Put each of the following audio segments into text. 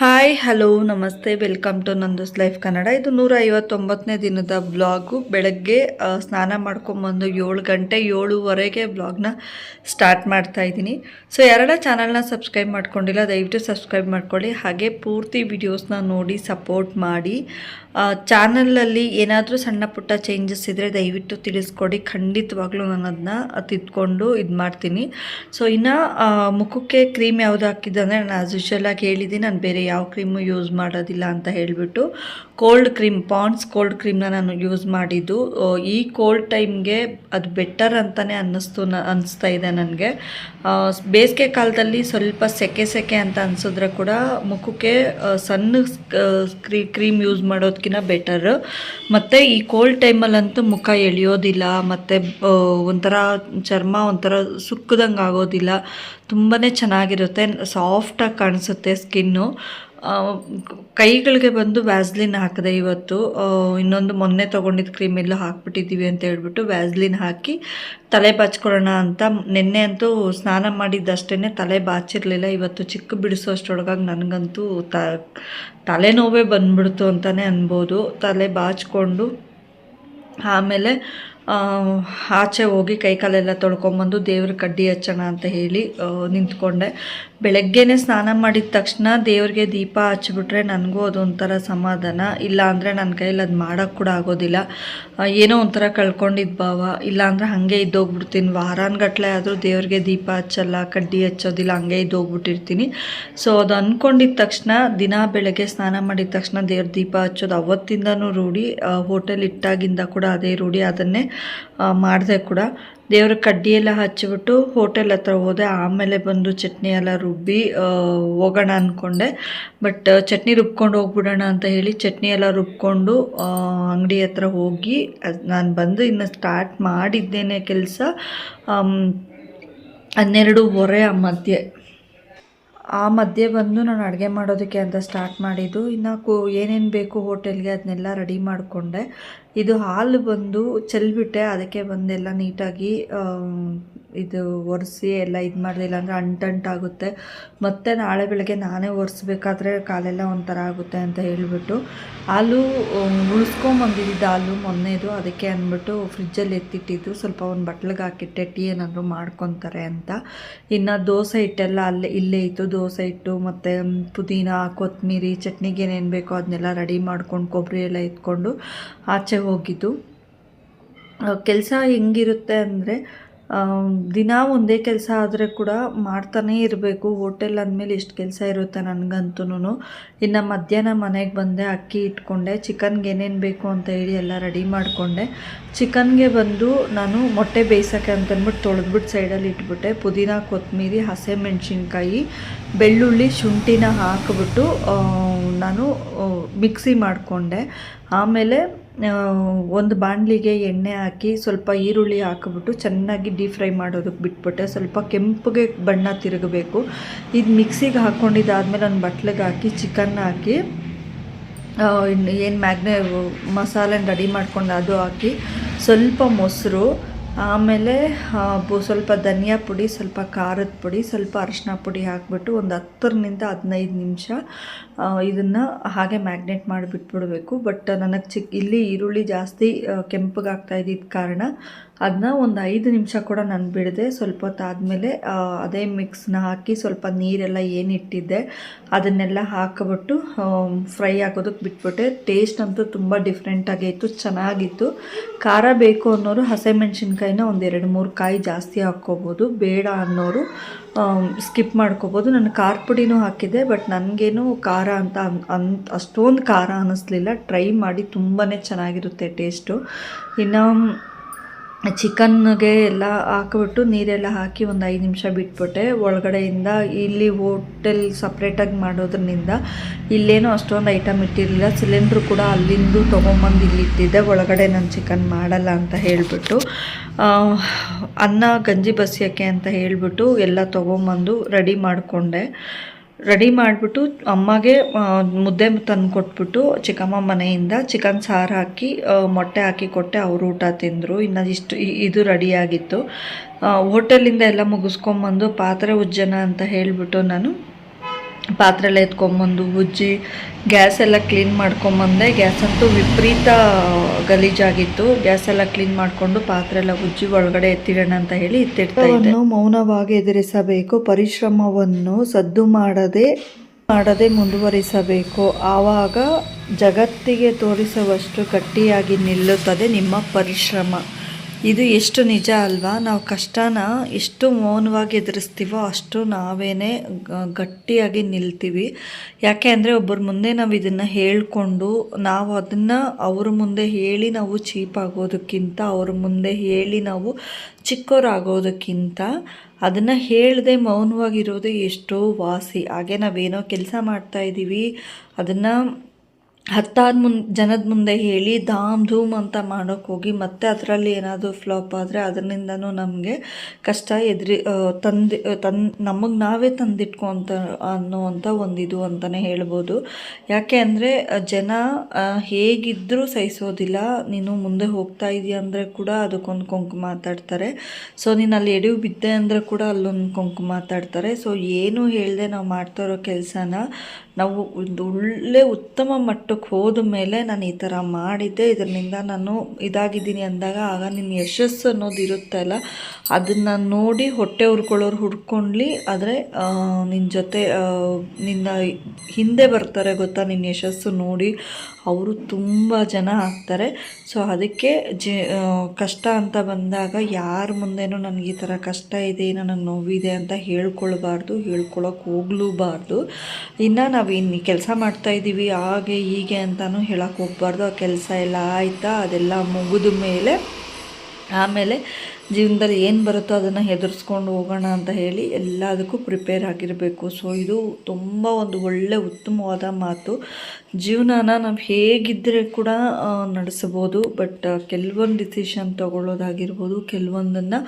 Hi hello ನಮಸ್ತೆ. Welcome to Nando's life Kannada ಇದು ನೂರ ಐವತ್ತೊಂಬತ್ತನೇ ದಿನದ ಬ್ಲಾಗು ಬೆಳಗ್ಗೆ ಸ್ನಾನ ಮಾಡ್ಕೊಂಬಂದು ಏಳು ಗಂಟೆ, ಏಳುವರೆಗೆ ಬ್ಲಾಗ್ನ ಸ್ಟಾರ್ಟ್ ಮಾಡ್ತಾ ಇದ್ದೀನಿ. ಸೊ ಯಾರೆಲ್ಲ ಚಾನಲ್ನ ಸಬ್ಸ್ಕ್ರೈಬ್ ಮಾಡ್ಕೊಂಡಿಲ್ಲ, ದಯವಿಟ್ಟು ಸಬ್ಸ್ಕ್ರೈಬ್ ಮಾಡ್ಕೊಳ್ಳಿ. ಹಾಗೆ ಪೂರ್ತಿ ವಿಡಿಯೋಸ್ನ ನೋಡಿ ಸಪೋರ್ಟ್ ಮಾಡಿ. ಚಾನಲಲ್ಲಿ ಏನಾದರೂ ಸಣ್ಣ ಪುಟ್ಟ ಚೇಂಜಸ್ ಇದ್ದರೆ ದಯವಿಟ್ಟು ತಿಳಿಸ್ಕೊಡಿ. ಖಂಡಿತವಾಗ್ಲೂ ನಾನು ಅದನ್ನ ತಿದ್ಕೊಂಡು ಇದು ಮಾಡ್ತೀನಿ. ಸೊ ಇನ್ನು ಮುಖಕ್ಕೆ ಕ್ರೀಮ್ ಯಾವುದು ಹಾಕಿದ್ದು ಅಂದರೆ ನಾನು ಯೂಶಲ್ ಆಗಿ ಹೇಳಿದ್ದೀನಿ ನಾನು ಬೇರೆ ಯಾವ ಕ್ರೀಮು ಯೂಸ್ ಮಾಡೋದಿಲ್ಲ ಅಂತ ಹೇಳಿಬಿಟ್ಟು ಕೋಲ್ಡ್ ಕ್ರೀಮ್ ಪಾಂಡ್ಸ್ ಕೋಲ್ಡ್ ಕ್ರೀಮ್ನ ನಾನು ಯೂಸ್ ಮಾಡಿದ್ದು. ಈ ಕೋಲ್ಡ್ ಟೈಮ್ಗೆ ಅದು ಬೆಟರ್ ಅಂತಲೇ ಅನ್ನಿಸ್ತು, ನ ಅನ್ನಿಸ್ತಾ ಇದೆ ನನಗೆ. ಬೇಸಿಗೆ ಕಾಲದಲ್ಲಿ ಸ್ವಲ್ಪ ಸೆಕೆ ಸೆಕೆ ಅಂತ ಅನಿಸಿದ್ರೆ ಕೂಡ ಮುಖಕ್ಕೆ ಸಣ್ಣ ಕ್ರೀ ಕ್ರೀಮ್ ಯೂಸ್ ಮಾಡೋದಕ್ಕಿಂತ ಬೆಟರ್ ಮತ್ತು ಈ ಕೋಲ್ಡ್ ಟೈಮಲ್ಲಂತೂ ಮುಖ ಎಳೆಯೋದಿಲ್ಲ, ಮತ್ತು ಒಂಥರ ಚರ್ಮ ಒಂಥರ ಸುಕ್ಕದಂಗೆ ಆಗೋದಿಲ್ಲ ತುಂಬಾ ಚೆನ್ನಾಗಿರುತ್ತೆ ಸಾಫ್ಟಾಗಿ ಕಾಣಿಸುತ್ತೆ ಸ್ಕಿನ್ನು ಕೈಗಳಿಗೆ ಬಂದು ವ್ಯಾಸ್ಲಿನ್ ಹಾಕಿದೆ ಇವತ್ತು ಇನ್ನೊಂದು ಮೊನ್ನೆ ತೊಗೊಂಡಿದ್ದ ಕ್ರೀಮ್ ಎಲ್ಲ ಹಾಕ್ಬಿಟ್ಟಿದ್ದೀವಿ ಅಂತ ಹೇಳ್ಬಿಟ್ಟು ವ್ಯಾಸ್ಲಿನ್ ಹಾಕಿ ತಲೆ ಬಾಚ್ಕೊಳ್ಳೋಣ ಅಂತ ನಿನ್ನೆ ಅಂತೂ ಸ್ನಾನ ಮಾಡಿದ್ದಷ್ಟೇ ತಲೆ ಬಾಚಿರಲಿಲ್ಲ. ಇವತ್ತು ಚಿಕ್ಕ ಬಿಡಿಸೋಷ್ಟರೊಳಗಾಗಿ ನನಗಂತೂ ತ, ತಲೆನೋವೇ ಬಂದ್ಬಿಡ್ತು ಅಂತಲೇ ಅನ್ಬೋದು. ತಲೆ ಬಾಚ್ಕೊಂಡು ಆಮೇಲೆ ಆಚೆ ಹೋಗಿ ಕೈ ಕಾಲೆಲ್ಲ ತೊಳ್ಕೊಂಬಂದು ದೇವ್ರ ಕಡ್ಡಿ ಹಚ್ಚೋಣ ಅಂತ ಹೇಳಿ ನಿಂತ್ಕೊಂಡೆ. ಬೆಳಗ್ಗೆನೇ ಸ್ನಾನ ಮಾಡಿದ ತಕ್ಷಣ ದೇವ್ರಿಗೆ ದೀಪ ಹಚ್ಚಿಬಿಟ್ರೆ ನನಗೂ ಅದೊಂಥರ ಸಮಾಧಾನ. ಇಲ್ಲ ಅಂದರೆ ನನ್ನ ಕೈಯಲ್ಲಿ ಅದು ಮಾಡೋಕ್ಕೆ ಕೂಡ ಆಗೋದಿಲ್ಲ. ಏನೋ ಒಂಥರ ಕಳ್ಕೊಂಡಿದ್ದ ಭಾವ. ಇಲ್ಲ ಅಂದರೆ ಹಾಗೆ ಇದ್ದೋಗ್ಬಿಡ್ತೀನಿ. ವಾರಾನ್ಗಟ್ಲೆ ಆದರೂ ದೇವ್ರಿಗೆ ದೀಪ ಹಚ್ಚಲ್ಲ, ಕಡ್ಡಿ ಹಚ್ಚೋದಿಲ್ಲ, ಹಂಗೆ ಇದ್ದೋಗ್ಬಿಟ್ಟಿರ್ತೀನಿ. ಸೊ ಅದು ಅಂದ್ಕೊಂಡಿದ್ದ ತಕ್ಷಣ, ದಿನ ಬೆಳಗ್ಗೆ ಸ್ನಾನ ಮಾಡಿದ ತಕ್ಷಣ ದೇವ್ರ ದೀಪ ಹಚ್ಚೋದು ಅವತ್ತಿಂದನೂ ರೂಢಿ. ಹೋಟೆಲ್ ಇಟ್ಟಾಗಿಂದ ಕೂಡ ಅದೇ ರೂಢಿ. ಅದನ್ನೇ ಮಾಡಿದೆ ಕೂಡ. ದೇವ್ರ ಕಡ್ಡಿ ಎಲ್ಲ ಹಚ್ಚಿಬಿಟ್ಟು ಹೋಟೆಲ್ ಹತ್ರ ಹೋದೆ. ಆಮೇಲೆ ಬಂದು ಚಟ್ನಿ ಎಲ್ಲ ರುಬ್ಬಿ ಹೋಗೋಣ ಅಂದ್ಕೊಂಡೆ ಬಟ್ ಚಟ್ನಿ ರುಬ್ಕೊಂಡು ಹೋಗ್ಬಿಡೋಣ ಅಂತ ಹೇಳಿ ಚಟ್ನಿ ಎಲ್ಲ ರುಬ್ಕೊಂಡು ಅಂಗಡಿ ಹತ್ರ ಹೋಗಿ ನಾನು ಬಂದು ಇನ್ನು ಸ್ಟಾರ್ಟ್ ಮಾಡಿದ್ದೇನೆ ಕೆಲಸ ಹನ್ನೆರಡೂವರೆ ಆ ಮಧ್ಯೆ. ಆ ಮಧ್ಯೆ ಬಂದು ನಾನು ಅಡುಗೆ ಮಾಡೋದಕ್ಕೆ ಅಂತ ಸ್ಟಾರ್ಟ್ ಮಾಡಿದ್ದು. ಇನ್ನು ಕು ಏನೇನು ಬೇಕು ಹೋಟೆಲ್ಗೆ ಅದನ್ನೆಲ್ಲ ರೆಡಿ ಮಾಡಿಕೊಂಡೆ. ಇದು ಹಾಲು ಬಂದು ಚೆಲ್ಬಿಟ್ಟೆ, ಅದಕ್ಕೆ ಬಂದೆಲ್ಲ ನೀಟಾಗಿ ಇದು ಒರೆಸಿ ಎಲ್ಲ ಇದು ಮಾಡಿದಿಲ್ಲ ಅಂದರೆ ಅಂಟಂಟಾಗುತ್ತೆ ಮತ್ತು ನಾಳೆ ಬೆಳಗ್ಗೆ ನಾನೇ ಒರೆಸ್ಬೇಕಾದ್ರೆ ಕಾಲೆಲ್ಲ ಒಂಥರ ಆಗುತ್ತೆ ಅಂತ ಹೇಳಿಬಿಟ್ಟು, ಹಾಲು ಉಳಿಸ್ಕೊಂಬಂದಿದ್ದು ಹಾಲು ಮೊನ್ನೆದು, ಅದಕ್ಕೆ ಅಂದ್ಬಿಟ್ಟು ಫ್ರಿಜ್ಜಲ್ಲಿ ಎತ್ತಿಟ್ಟಿದ್ದು ಸ್ವಲ್ಪ ಒಂದು ಬಟ್ಲಿಗೆ ಹಾಕಿಟ್ಟೆ, ಟೀ ಏನಾದರೂ ಮಾಡ್ಕೊತಾರೆ ಅಂತ. ಇನ್ನು ದೋಸೆ ಹಿಟ್ಟೆಲ್ಲ ಅಲ್ಲೇ, ಇಲ್ಲೇ ಇತ್ತು. ದೋಸೆ ಹಿಟ್ಟು, ಮತ್ತು ಪುದೀನ ಕೊತ್ತಂಬರಿ ಚಟ್ನಿಗೆ ಏನೇನು ಬೇಕೋ ಅದನ್ನೆಲ್ಲ ರೆಡಿ ಮಾಡ್ಕೊಂಡು ಕೊಬ್ಬರಿ ಎಲ್ಲ ಎತ್ಕೊಂಡು, ಆಚೆ ಹೋಗಿದ್ದು. ಕೆಲಸ ಹೆಂಗಿರುತ್ತೆ ಅಂದರೆ ದಿನ ಒಂದೇ ಕೆಲಸ ಆದರೆ ಕೂಡ ಮಾಡ್ತಾನೇ ಇರಬೇಕು. ಹೋಟೆಲ್ ಅಂದಮೇಲೆ ಎಷ್ಟು ಕೆಲಸ ಇರುತ್ತೆ ನನಗಂತೂ ಇನ್ನು ಮಧ್ಯಾಹ್ನ ಮನೆಗೆ ಬಂದೆ, ಅಕ್ಕಿ ಇಟ್ಕೊಂಡೆ, ಚಿಕನ್ಗೆ ಏನೇನು ಬೇಕು ಅಂತ ಹೇಳಿ ಎಲ್ಲ ರೆಡಿ ಮಾಡಿಕೊಂಡೆ. ಚಿಕನ್ಗೆ ಬಂದು ನಾನು ಮೊಟ್ಟೆ ಬೇಯಿಸೋಕ್ಕೆ ಅಂತಂದ್ಬಿಟ್ಟು ತೊಳೆದ್ಬಿಟ್ಟು ಸೈಡಲ್ಲಿ ಇಟ್ಬಿಟ್ಟೆ. ಪುದೀನ ಕೊತ್ತಂಬರಿ ಹಸಿಮೆಣ್ಸಿನ್ಕಾಯಿ, ಬೆಳ್ಳುಳ್ಳಿ, ಶುಂಠಿನ ಹಾಕಿಬಿಟ್ಟು ನಾನು ಮಿಕ್ಸಿ ಮಾಡಿಕೊಂಡೆ. ಆಮೇಲೆ ಒಂದು ಬಾಣಲಿಗೆ ಎಣ್ಣೆ ಹಾಕಿ ಸ್ವಲ್ಪ ಈರುಳ್ಳಿ ಹಾಕಿಬಿಟ್ಟು ಚೆನ್ನಾಗಿ ಡೀಪ್ ಫ್ರೈ ಮಾಡೋದಕ್ಕೆ ಬಿಟ್ಬಿಟ್ಟೆ. ಸ್ವಲ್ಪ ಕೆಂಪಗೆ ಬಣ್ಣ ತಿರುಗಬೇಕು. ಇದು ಮಿಕ್ಸಿಗೆ ಹಾಕ್ಕೊಂಡಿದ್ದಾದಮೇಲೆ ಒಂದು ಬಟ್ಲಿಗೆ ಹಾಕಿ, ಚಿಕನ್ ಹಾಕಿ ಏನು ಮ್ಯಾಗ್ನೆ ಮಸಾಲೆನ ರೆಡಿ ಮಾಡ್ಕೊಂಡು ಅದು ಹಾಕಿ, ಸ್ವಲ್ಪ ಮೊಸರು ಆಮೇಲೆ ಸ್ವಲ್ಪ ಧನಿಯಾ ಪುಡಿ, ಸ್ವಲ್ಪ ಖಾರದ ಪುಡಿ, ಸ್ವಲ್ಪ ಅರಶಿನ ಪುಡಿ ಹಾಕಿಬಿಟ್ಟು ಒಂದು ಹತ್ತರಿಂದ ಹದಿನೈದು ನಿಮಿಷ ಇದನ್ನು ಹಾಗೆ ಮ್ಯಾಗ್ನೇಟ್ ಮಾಡಿ ಬಿಟ್ಬಿಡಬೇಕು ಬಟ್ ನನಗೆ ಚಿಕ್ಕ ಇಲ್ಲಿ ಈರುಳ್ಳಿ ಜಾಸ್ತಿ ಕೆಂಪಗಾಗ್ತಾ ಇದ್ದಿದ್ದ ಕಾರಣ ಅದನ್ನ ಒಂದು ಐದು ನಿಮಿಷ ಕೂಡ ನಾನು ಬಿಡದೆ. ಸ್ವಲ್ಪ ಹೊತ್ತಾದಮೇಲೆ ಅದೇ ಮಿಕ್ಸ್ನ ಹಾಕಿ ಸ್ವಲ್ಪ ನೀರೆಲ್ಲ ಏನಿಟ್ಟಿದ್ದೆ, ಅದನ್ನೆಲ್ಲ ಹಾಕಿಬಿಟ್ಟು ಫ್ರೈ ಹಾಕೋದಕ್ಕೆ ಬಿಟ್ಬಿಟ್ಟೆ. ಟೇಸ್ಟ್ ಅಂತೂ ತುಂಬ ಡಿಫ್ರೆಂಟಾಗಿ ಇತ್ತು ಚೆನ್ನಾಗಿತ್ತು. ಖಾರ ಬೇಕು ಅನ್ನೋರು ಹಸಿಮೆಣ್ಸಿನ್ಕಾಯಿನ ಒಂದು ಎರಡು ಮೂರು ಕಾಯಿ ಜಾಸ್ತಿ ಹಾಕ್ಕೋಬೋದು, ಬೇಡ ಅನ್ನೋರು ಸ್ಕಿಪ್ ಮಾಡ್ಕೋಬೋದು. ನಾನು ಖಾರ ಪುಡಿನೂ ಹಾಕಿದ್ದೆ ಬಟ್ ನನಗೇನು ಖಾರ ಅಂತ ಅನ್- ಅಷ್ಟೊಂದು ಖಾರ ಅನ್ನಿಸ್ಲಿಲ್ಲ ಟ್ರೈ ಮಾಡಿ ತುಂಬಾ ಚೆನ್ನಾಗಿರುತ್ತೆ ಟೇಸ್ಟು. ಇನ್ನು ಚಿಕನ್ಗೆ ಎಲ್ಲ ಹಾಕಿಬಿಟ್ಟು ನೀರೆಲ್ಲ ಹಾಕಿ ಒಂದು ಐದು ನಿಮಿಷ ಬಿಟ್ಬಿಟ್ಟೆ. ಒಳಗಡೆಯಿಂದ ಇಲ್ಲಿ ಹೋಟೆಲ್ ಸಪ್ರೇಟಾಗಿ ಮಾಡೋದ್ರಿಂದ ಇಲ್ಲೇನೋ ಅಷ್ಟೊಂದು ಐಟಮ್ ಇಟ್ಟಿರಲಿಲ್ಲ. ಸಿಲಿಂಡ್ರು ಕೂಡ ಅಲ್ಲಿಂದು ತೊಗೊಂಬಂದು ಇಲ್ಲಿ ಇಟ್ಟಿದ್ದೆ ಒಳಗಡೆ ನಾನು ಚಿಕನ್ ಮಾಡಲ್ಲ ಅಂತ ಹೇಳಿಬಿಟ್ಟು ಅನ್ನ ಗಂಜಿ ಬಸಿಯೋಕ್ಕೆ ಅಂತ ಹೇಳಿಬಿಟ್ಟು ಎಲ್ಲ ತೊಗೊಂಬಂದು ರೆಡಿ ಮಾಡಿಕೊಂಡೆ. ರೆಡಿ ಮಾಡಿಬಿಟ್ಟು ಅಮ್ಮಗೆ ಮುದ್ದೆ ತಂದು ಕೊಟ್ಬಿಟ್ಟು ಚಿಕ್ಕಮ್ಮ ಮನೆಯಿಂದ ಚಿಕನ್ ಸಾರು ಹಾಕಿ ಮೊಟ್ಟೆ ಹಾಕಿ ಕೊಟ್ಟೆ, ಅವರು ಊಟ ತಿಂದರು. ಇನ್ನು ಇಷ್ಟು ಇದು ರೆಡಿಯಾಗಿತ್ತು ಹೋಟೆಲಿಂದ ಎಲ್ಲ ಮುಗಿಸ್ಕೊಂಬಂದು ಪಾತ್ರೆ ಉಜ್ಜನ ಅಂತ ಹೇಳಿಬಿಟ್ಟು ನಾನು ಪಾತ್ರೆ ಎಲ್ಲ ಎತ್ಕೊಂಬಂದು ಉಜ್ಜಿ ಗ್ಯಾಸ್ ಎಲ್ಲ ಕ್ಲೀನ್ ಮಾಡ್ಕೊಂಬಂದೆ. ಗ್ಯಾಸ್ ಅಂತೂ ವಿಪರೀತ ಗಲೀಜಾಗಿತ್ತು. ಗ್ಯಾಸ್ ಎಲ್ಲ ಕ್ಲೀನ್ ಮಾಡಿಕೊಂಡು ಪಾತ್ರೆ ಎಲ್ಲ ಉಜ್ಜಿ ಒಳಗಡೆ ಎತ್ತಿಡೋಣ ಅಂತ ಹೇಳಿ ಎತ್ತಿಡ್ತಾ ಇದ್ದೆ. ಮೌನವಾಗಿ ಎದುರಿಸಬೇಕು. ಪರಿಶ್ರಮವನ್ನು ಸದ್ದು ಮಾಡದೆ ಮಾಡದೆ ಮುಂದುವರಿಸಬೇಕು. ಆವಾಗ ಜಗತ್ತಿಗೆ ತೋರಿಸುವಷ್ಟು ಗಟ್ಟಿಯಾಗಿ ನಿಲ್ಲುತ್ತದೆ ನಿಮ್ಮ ಪರಿಶ್ರಮ. ಇದು ಎಷ್ಟು ನಿಜ ಅಲ್ವಾ? ನಾವು ಕಷ್ಟನ ಎಷ್ಟು ಮೌನವಾಗಿ ಎದುರಿಸ್ತೀವೋ ಅಷ್ಟು ನಾವೇನೇ ಗಟ್ಟಿಯಾಗಿ ನಿಲ್ತೀವಿ. ಯಾಕೆ ಅಂದರೆ ಒಬ್ಬರ ಮುಂದೆ ನಾವು ಇದನ್ನು ಹೇಳಿಕೊಂಡು ನಾವು ಅದನ್ನು ಅವ್ರ ಮುಂದೆ ಹೇಳಿ ನಾವು ಚೀಪ್ ಆಗೋದಕ್ಕಿಂತ, ಅವ್ರ ಮುಂದೆ ಹೇಳಿ ನಾವು ಚಿಕ್ಕವರಾಗೋದಕ್ಕಿಂತ ಅದನ್ನು ಹೇಳದೆ ಮೌನವಾಗಿರೋದೇ ಎಷ್ಟೋ ವಾಸಿ. ಹಾಗೆ ನಾವೇನೋ ಕೆಲಸ ಮಾಡ್ತಾ ಇದ್ದೀವಿ ಅದನ್ನು ಹತ್ತಾರು ಮುನ್, ಜನದ ಮುಂದೆ ಹೇಳಿ ಧಾಮ್ ಧೂಮ್ ಅಂತ ಮಾಡೋಕೆ ಹೋಗಿ ಮತ್ತೆ ಅದರಲ್ಲಿ ಏನಾದರೂ ಫ್ಲಾಪ್ ಆದರೆ ಅದರಿಂದನೂ ನಮಗೆ ಕಷ್ಟ ಎದುರಿ ತಂದು ತನ್, ನಮಗೆ ನಾವೇ ತಂದಿಟ್ಕೊಂತ ಅನ್ನೋವಂಥ ಒಂದಿದು ಅಂತಲೇ ಹೇಳ್ಬೋದು. ಯಾಕೆ ಅಂದರೆ ಜನ ಹೇಗಿದ್ದರೂ ಸಹಿಸೋದಿಲ್ಲ. ನೀನು ಮುಂದೆ ಹೋಗ್ತಾ ಇದೆಯಾ ಅಂದರೆ ಕೂಡ ಅದಕ್ಕೊಂದು ಕೊಂಕು ಮಾತಾಡ್ತಾರೆ. ಸೊ ನೀನು ಅಲ್ಲಿ ಎಡವು ಬಿದ್ದೆ ಅಂದರೆ ಕೂಡ ಅಲ್ಲೊಂದು ಕೊಂಕು ಮಾತಾಡ್ತಾರೆ. ಸೊ, ಏನು ಹೇಳದೆ ನಾವು ಮಾಡ್ತಾ ಇರೋ ಕೆಲಸನ ನಾವು ಒಂದು ಒಳ್ಳೆ ಉತ್ತಮ ಮಟ್ಟಕ್ಕೆ ಹೋದ ಮೇಲೆ ನಾನು ಈ ಥರ ಮಾಡಿದ್ದೆ. ಇದರಿಂದ ನಾನು ಇದಾಗಿದ್ದೀನಿ ಅಂದಾಗ ಆಗ ನಿನ್ನ ಯಶಸ್ಸು ಅನ್ನೋದು ಇರುತ್ತಲ್ಲ ಅದನ್ನು ನೋಡಿ ಹೊಟ್ಟೆ ಉರ್ಕೊಳ್ಳೋರು ಹುಡ್ಕೊಂಡ್ಲಿ, ಆದರೆ ನಿನ್ನ ಜೊತೆ ನಿನ್ನ ಹಿಂದೆ ಬರ್ತಾರೆ ಗೊತ್ತಾ? ನಿನ್ನ ಯಶಸ್ಸು ನೋಡಿ ಅವರು ತುಂಬ ಜನ ಆಗ್ತಾರೆ. ಸೊ, ಅದಕ್ಕೆ ಜ ಕಷ್ಟ ಅಂತ ಬಂದಾಗ ಯಾರ ಮುಂದೆನೂ ನನಗೆ ಈ ಥರ ಕಷ್ಟ ಇದೆ ನನಗೆ ನೋವಿದೆ ಅಂತ ಹೇಳ್ಕೊಳ್ಬಾರ್ದು ಹೇಳ್ಕೊಳಕ್ಕೆ ಹೋಗ್ಲೂಬಾರ್ದು. ಇನ್ನು ಇನ್ನು ಕೆಲಸ ಮಾಡ್ತಾಯಿದ್ದೀವಿ ಹಾಗೆ ಹೀಗೆ ಅಂತಲೂ ಹೇಳಕ್ಕೆ ಹೋಗ್ಬಾರ್ದು. ಆ ಕೆಲಸ ಎಲ್ಲ ಆಯಿತಾ? ಅದೆಲ್ಲ ಮುಗಿದ ಮೇಲೆ, ಆಮೇಲೆ ಜೀವನದಲ್ಲಿ ಏನು ಬರುತ್ತೋ ಅದನ್ನು ಹೆದರ್ಸ್ಕೊಂಡು ಹೋಗೋಣ ಅಂತ ಹೇಳಿ ಎಲ್ಲದಕ್ಕೂ ಪ್ರಿಪೇರ್ ಆಗಿರಬೇಕು. ಸೊ ಇದು ತುಂಬ ಒಂದು ಒಳ್ಳೆ ಉತ್ತಮವಾದ ಮಾತು. ಜೀವನನ ನಾವು ಹೇಗಿದ್ದರೆ ಕೂಡ ನಡೆಸ್ಬೋದು ಬಟ್ ಕೆಲವೊಂದು ಡಿಸಿಷನ್ ತಗೊಳ್ಳೋದಾಗಿರ್ಬೋದು, ಕೆಲವೊಂದನ್ನು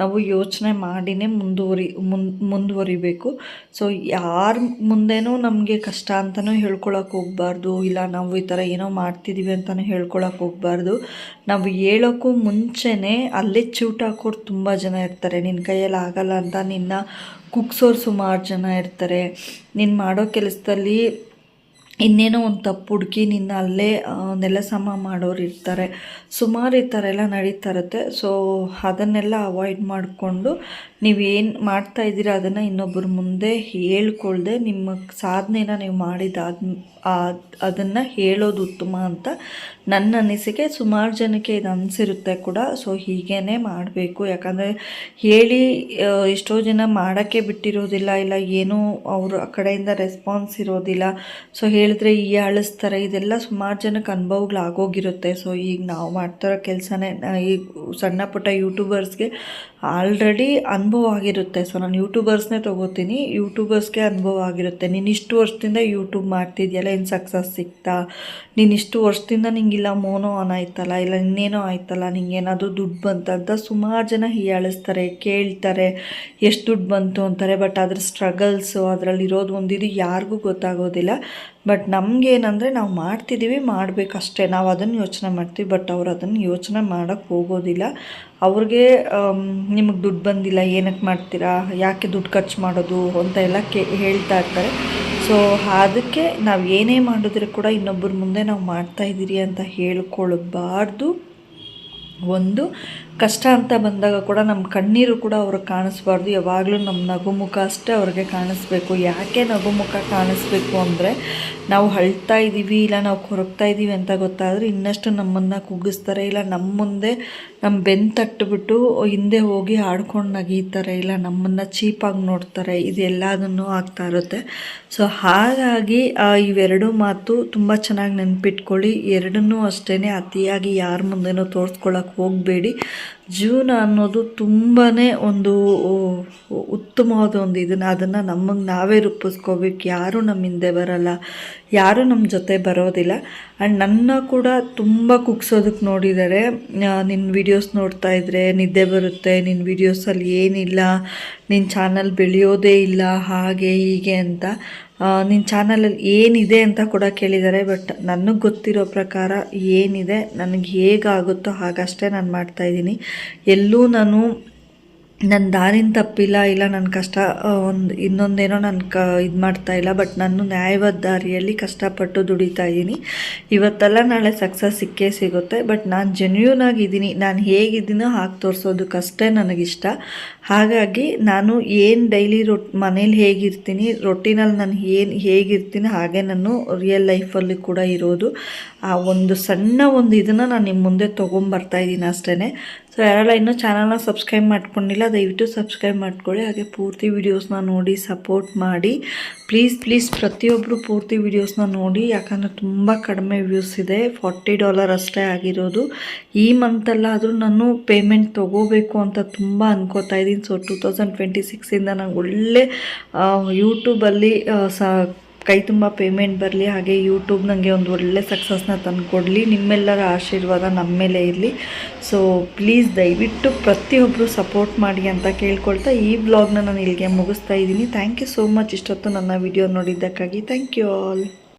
ನಾವು ಯೋಚನೆ ಮಾಡಿನೇ ಮುಂದುವರಿ, ಮುನ್, ಮುಂದುವರಿಬೇಕು. ಸೊ ಯಾರ ಮುಂದೆನೂ ನಮಗೆ ಕಷ್ಟ ಅಂತಲೂ ಹೇಳ್ಕೊಳಕ್ಕೆ ಹೋಗ್ಬಾರ್ದು, ಇಲ್ಲ ನಾವು ಈ ಥರ ಏನೋ ಮಾಡ್ತಿದ್ದೀವಿ ಅಂತಲೂ ಹೇಳ್ಕೊಳಕ್ಕೆ ಹೋಗ್ಬಾರ್ದು. ನಾವು ಹೇಳೋಕ್ಕೂ ಮುಂಚೆನೇ ಅಲ್ಲೇ ಚೂಟ್ ಹಾಕೋರು ತುಂಬ ಜನ ಇರ್ತಾರೆ. ನಿನ್ನ ಕೈಯಲ್ಲಿ ಆಗಲ್ಲ ಅಂತ ನಿನ್ನ ಕುಗ್ಸೋರು ಸುಮಾರು ಜನ ಇರ್ತಾರೆ. ನೀನು ಮಾಡೋ ಕೆಲಸದಲ್ಲಿ ಇನ್ನೇನೋ ಒಂದು ತಪ್ಪು ಹುಡುಕಿ ನಿನ್ನ ಅಲ್ಲೇ ಆ, ನೆಲ ಸಮ ಮಾಡೋರು ಇರ್ತಾರೆ. ಸುಮಾರು ಈ ಥರ ಎಲ್ಲ ನಡೀತಾ ಇರುತ್ತೆ. ಸೊ ಅದನ್ನೆಲ್ಲ ಅವಾಯ್ಡ್ ಮಾಡಿಕೊಂಡು ನೀವೇನು ಮಾಡ್ತಾ ಇದ್ದೀರಾ ಅದನ್ನು ಇನ್ನೊಬ್ಬರ ಮುಂದೆ ಹೇಳ್ಕೊಳ್ದೆ ನಿಮ್ಮ ಸಾಧನೆನ ನೀವು ಮಾಡಿದಾದ ಅದನ್ನು ಹೇಳೋದು ಉತ್ತಮ ಅಂತ ನನ್ನ ಅನಿಸಿಕೆ. ಸುಮಾರು ಜನಕ್ಕೆ ಇದು ಅನಿಸಿರುತ್ತೆ ಕೂಡ. ಸೊ ಹೀಗೇ ಮಾಡಬೇಕು. ಯಾಕಂದರೆ ಹೇಳಿ ಎಷ್ಟೋ ಜನ ಮಾಡೋಕ್ಕೆ ಬಿಟ್ಟಿರೋದಿಲ್ಲ ಇಲ್ಲ ಏನೂ ಅವರು ಆ ಕಡೆಯಿಂದ ರೆಸ್ಪಾನ್ಸ್ ಇರೋದಿಲ್ಲ. ಸೊ ಹೇಳಿದ್ರೆ ಈ ಅಳಿಸ್ತಾರೆ, ಇದೆಲ್ಲ ಸುಮಾರು ಜನಕ್ಕೆ ಅನುಭವಗಳಾಗೋಗಿರುತ್ತೆ. ಸೊ ಈಗ ನಾವು ಮಾಡ್ತಿರೋ ಕೆಲಸನೇ ಈಗ ಸಣ್ಣ ಪುಟ್ಟ ಯೂಟ್ಯೂಬರ್ಸ್ಗೆ ಆಲ್ರೆಡಿ ಅನುಭವ ಆಗಿರುತ್ತೆ. ಸೊ ನಾನು ಯೂಟ್ಯೂಬರ್ಸ್ನೇ ತೊಗೋತೀನಿ ಯೂಟ್ಯೂಬರ್ಸ್ಗೆ ಅನುಭವ ಆಗಿರುತ್ತೆ. ನೀನು ಇಷ್ಟು ವರ್ಷದಿಂದ ಯೂಟ್ಯೂಬ್ ಮಾಡ್ತಿದ್ಯಲ್ಲ, ಏನು ಸಕ್ಸಸ್ ಸಿಗ್ತಾ ನೀನು ವರ್ಷದಿಂದ ನಿಂಗಿಲ್ಲ ಮೋನೋ ಆನ್ ಆಯ್ತಲ್ಲ, ಇಲ್ಲ ಇನ್ನೇನೋ ಆಯ್ತಲ್ಲ, ನಿಂಗೆ ಏನಾದರೂ ದುಡ್ಡು ಬಂತಂತ ಸುಮಾರು ಜನ ಹೀಯಾಳಿಸ್ತಾರೆ ಕೇಳ್ತಾರೆ, ಎಷ್ಟು ದುಡ್ಡು ಬಂತು ಅಂತಾರೆ. ಬಟ್ ಅದ್ರ ಸ್ಟ್ರಗಲ್ಸು ಅದರಲ್ಲಿರೋದು ಒಂದಿದು ಯಾರಿಗೂ ಗೊತ್ತಾಗೋದಿಲ್ಲ. ಬಟ್ ನಮಗೇನಂದರೆ ನಾವು ಮಾಡ್ತಿದ್ದೀವಿ ಮಾಡಬೇಕಷ್ಟೇ. ನಾವು ಅದನ್ನು ಯೋಚನೆ ಮಾಡ್ತೀವಿ ಬಟ್ ಅವ್ರು ಅದನ್ನು ಯೋಚನೆ ಮಾಡೋಕ್ಕೆ ಹೋಗೋದಿಲ್ಲ. ಅವ್ರಿಗೆ ನಿಮಗೆ ದುಡ್ಡು ಬಂದಿಲ್ಲ ಏನಕ್ಕೆ ಮಾಡ್ತೀರಾ, ಯಾಕೆ ದುಡ್ಡು ಖರ್ಚು ಮಾಡೋದು ಅಂತ ಎಲ್ಲ ಕೇ, ಹೇಳ್ತಾ ಇರ್ತಾರೆ. ಸೊ ಅದಕ್ಕೆ ನಾವು ಏನೇ ಮಾಡಿದ್ರೆ ಕೂಡ ಇನ್ನೊಬ್ಬರ ಮುಂದೆ ನಾವು ಮಾಡ್ತಾ ಇದ್ದೀರಿ ಅಂತ ಹೇಳ್ಕೊಳ್ಬಾರ್ದು. ಒಂದು ಕಷ್ಟ ಅಂತ ಬಂದಾಗ ಕೂಡ ನಮ್ಮ ಕಣ್ಣೀರು ಕೂಡ ಅವ್ರಿಗೆ ಕಾಣಿಸ್ಬಾರ್ದು. ಯಾವಾಗಲೂ ನಮ್ಮ ನಗುಮುಖ ಅಷ್ಟೇ ಅವ್ರಿಗೆ ಕಾಣಿಸ್ಬೇಕು. ಯಾಕೆ ನಗುಮುಖ ಕಾಣಿಸ್ಬೇಕು ಅಂದರೆ ನಾವು ಅಳ್ತಾ ಇದ್ದೀವಿ, ಇಲ್ಲ ನಾವು ಕೊರಗ್ತಾ ಇದ್ದೀವಿ ಅಂತ ಗೊತ್ತಾದರೆ ಇನ್ನಷ್ಟು ನಮ್ಮನ್ನು ಕುಗ್ಗಿಸ್ತಾರೆ, ಇಲ್ಲ ನಮ್ಮ ಮುಂದೆ ನಮ್ಮ ಬೆನ್ನು ತಟ್ಟಿಬಿಟ್ಟು ಹಿಂದೆ ಹೋಗಿ ಆಡ್ಕೊಂಡು ನಗೀತಾರೆ, ಇಲ್ಲ ನಮ್ಮನ್ನು ಚೀಪಾಗಿ ನೋಡ್ತಾರೆ. ಇದೆಲ್ಲದನ್ನು ಆಗ್ತಾ ಇರುತ್ತೆ. ಸೊ ಹಾಗಾಗಿ ಇವೆರಡು ಮಾತು ತುಂಬ ಚೆನ್ನಾಗಿ ನೆನ್ಪಿಟ್ಕೊಳ್ಳಿ. ಎರಡನ್ನೂ ಅಷ್ಟೇ ಅತಿಯಾಗಿ ಯಾರ ಮುಂದೆನೂ ತೋರಿಸ್ಕೊಳ್ಳೋಕೆ ಹೋಗಬೇಡಿ. ಜೀವನ ಅನ್ನೋದು ತುಂಬಾ ಒಂದು ಉತ್ತಮವಾದ ಒಂದು ಇದನ್ನು ಅದನ್ನು ನಮಗೆ ನಾವೇ ರೂಪಿಸ್ಕೋಬೇಕು. ಯಾರೂ ನಮ್ಮ ಹಿಂದೆ ಬರಲ್ಲ. ಯಾರೂ ನಮ್ಮ ಜೊತೆ ಬರೋದಿಲ್ಲ. ಆ್ಯಂಡ್ ನನ್ನ ಕೂಡ ತುಂಬ ಕುಗ್ಸೋದಕ್ಕೆ ನೋಡಿದ್ದಾರೆ ನಿನ್ನ ವಿಡಿಯೋಸ್ ನೋಡ್ತಾ ಇದ್ದರೆ ನಿದ್ದೆ ಬರುತ್ತೆ. ನಿನ್ನ ವೀಡಿಯೋಸಲ್ಲಿ ಏನಿಲ್ಲ. ನಿನ್ನ ಚಾನಲ್ ಬೆಳೆಯೋದೇ ಇಲ್ಲ. ಹಾಗೆ ಹೀಗೆ ಅಂತ. ನಿನ್ನ ಚಾನಲಲ್ಲಿ ಏನಿದೆ ಅಂತ ಕೂಡ ಕೇಳಿದ್ದಾರೆ, ಬಟ್ ನನಗೆ ಗೊತ್ತಿರೋ ಪ್ರಕಾರ ಏನಿದೆ, ನನಗೆ ಹೇಗಾಗುತ್ತೋ ಹಾಗಷ್ಟೇ ನಾನು ಮಾಡ್ತಾಯಿದ್ದೀನಿ ಎಲ್ಲೂ ನಾನು ನನ್ನ ದಾರಿನ ತಪ್ಪಿಲ್ಲ ಇಲ್ಲ ನನ್ನ ಕಷ್ಟ ಒಂದು ಇನ್ನೊಂದೇನೋ ನಾನು ಕ, ಇದು ಮಾಡ್ತಾ ಇಲ್ಲ, ಬಟ್ ನಾನು ನ್ಯಾಯವಾದ ದಾರಿಯಲ್ಲಿ ಕಷ್ಟಪಟ್ಟು ದುಡಿತಾ ಇದ್ದೀನಿ ಇವತ್ತೆಲ್ಲ ನಾಳೆ ಸಕ್ಸಸ್ ಸಿಕ್ಕೇ ಸಿಗುತ್ತೆ, ಬಟ್ ನಾನು ಜೆನ್ಯೂನ್ ಆಗಿದ್ದೀನಿ ನಾನು ಹೇಗಿದ್ದೀನೋ ಹಾಗೆ ತೋರಿಸೋದಕ್ಕಷ್ಟೇ ನನಗಿಷ್ಟ. ಹಾಗಾಗಿ ನಾನು ಏನು ಡೈಲಿ ರೊಟ್ ಮನೇಲಿ ಹೇಗಿರ್ತೀನಿ ರೊಟ್ಟಿನಲ್ಲಿ ನಾನು ಏನು ಹೇಗಿರ್ತೀನಿ, ಹಾಗೆ ನಾನು ರಿಯಲ್ ಲೈಫಲ್ಲಿ ಕೂಡ ಇರೋದು. ಆ ಒಂದು ಸಣ್ಣ ಒಂದು ಇದನ್ನು ನಾನು ನಿಮ್ಮ ಮುಂದೆ ತೊಗೊಂಬರ್ತಾ ಇದ್ದೀನಿ ಅಷ್ಟೇ ಸೊ ಯಾರೆಲ್ಲ ಇನ್ನೂ ಚಾನಲ್ನ ಸಬ್ಸ್ಕ್ರೈಬ್ ಮಾಡ್ಕೊಂಡಿಲ್ಲ ದಯವಿಟ್ಟು ಸಬ್ಸ್ಕ್ರೈಬ್ ಮಾಡ್ಕೊಳ್ಳಿ, ಹಾಗೆ ಪೂರ್ತಿ ವೀಡಿಯೋಸ್ನ ನೋಡಿ ಸಪೋರ್ಟ್ ಮಾಡಿ. ಪ್ಲೀಸ್ ಪ್ಲೀಸ್ ಪ್ರತಿಯೊಬ್ಬರು ಪೂರ್ತಿ ವೀಡಿಯೋಸ್ನ ನೋಡಿ, ಯಾಕಂದರೆ ತುಂಬ ಕಡಿಮೆ ವ್ಯೂಸ್ ಇದೆ ಫಾರ್ಟಿ ಡಾಲರ್ ಅಷ್ಟೇ ಆಗಿರೋದು. ಈ ಮಂತಲ್ಲಾದರೂ ನಾನು ಪೇಮೆಂಟ್ ತೊಗೋಬೇಕು ಅಂತ ತುಂಬ ಅನ್ಕೋತಾ ಇದ್ದೀನಿ. ಸೊ ಟೂ ತೌಸಂಡ್ ಟ್ವೆಂಟಿ ಸಿಕ್ಸಿಂದ ನಾನು ಒಳ್ಳೆ ಯೂಟ್ಯೂಬಲ್ಲಿ ಸ ಕೈ ತುಂಬ ಪೇಮೆಂಟ್ ಬರಲಿ, ಹಾಗೆ ಯೂಟ್ಯೂಬ್ ನನಗೆ ಒಂದು ಒಳ್ಳೆ ಸಕ್ಸಸ್ನ ತಂದು ಕೊಡಲಿ ನಿಮ್ಮೆಲ್ಲರ ಆಶೀರ್ವಾದ ನಮ್ಮ ಮೇಲೆ ಇರಲಿ. ಸೊ ಪ್ಲೀಸ್ ದಯವಿಟ್ಟು ಪ್ರತಿಯೊಬ್ಬರು ಸಪೋರ್ಟ್ ಮಾಡಿ ಅಂತ ಕೇಳ್ಕೊಳ್ತಾ ಈ ವ್ಲಾಗ್ನ ನಾನು ಇಲ್ಲಿಗೆ ಮುಗಿಸ್ತಾ ಇದ್ದೀನಿ. ಥ್ಯಾಂಕ್ ಯು ಸೋ ಮಚ್ ಇಷ್ಟೊತ್ತು ನನ್ನ ವಿಡಿಯೋ ನೋಡಿದ್ದಕ್ಕಾಗಿ. Thank you all